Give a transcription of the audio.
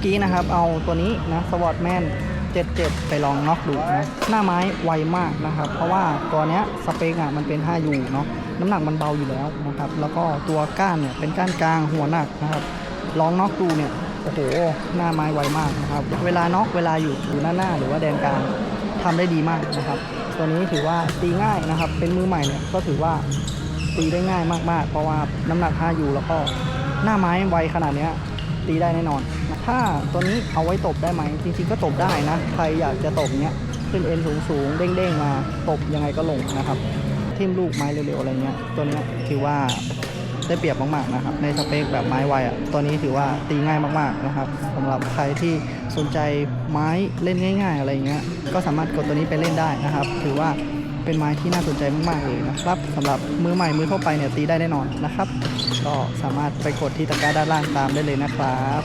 อกี้นะครับ เอาตัวนี้นะสวอตแมน77 ไปลองน็อกดูนะ หน้าไม้ไวมากนะครับ เพราะว่าตัวเนี้ยสเปคอะมันเป็น 5U เนาะน้ำหนักมันเบาอยู่แล้วนะครับ แล้วก็ตัวก้านเนี่ยเป็นก้านกลางหัวหนักนะครับ ลองน็อกดูเนี่ยโอ้โหหน้าไม้ไวมากนะครับ เวลาน็อกเวลาอยู่อยู่หน้าหน้าหรือว่าแดนกลางทำได้ดีมากนะครับ ตัวนี้ถือว่าตีง่ายนะครับ เป็นมือใหม่เนี่ยก็ถือว่าตีได้ง่ายมากๆ เพราะว่าน้ำหนัก 5U แล้วก็หน้าไม้ไวขนาดเนี้ยตีได้แน่นอน ถ้าตัวนี้เอาไว้ตบได้ไหม จริงๆก็ตบได้นะ ใครอยากจะตบเนี้ยขึ้นเอ็นสูงๆ เด้งๆ มาตบยังไงก็ลงนะครับทิ่มลูกไม้เร็วๆ อะไรเงี้ย ตัวนี้ยถือว่าได้เปรียบมากๆนะครับ ในสเปคแบบไม้ไวอะ ตัวนี้ถือว่าตีง่ายมากๆนะครับสำหรับใครที่สนใจไม้เล่นง่าย ๆ อะไรเงี้ย ก็สามารถกดตัวนี้ไปเล่นได้นะครับ ถือว่าเป็นไม้ที่น่าสนใจมากๆเลยนะครับสำหรับมือใหม่มือทั่วไปเนี่ยตีได้แน่นอนนะครับ ก็สามารถไปกดที่ตะกร้าด้านล่างตามได้เลยนะครับ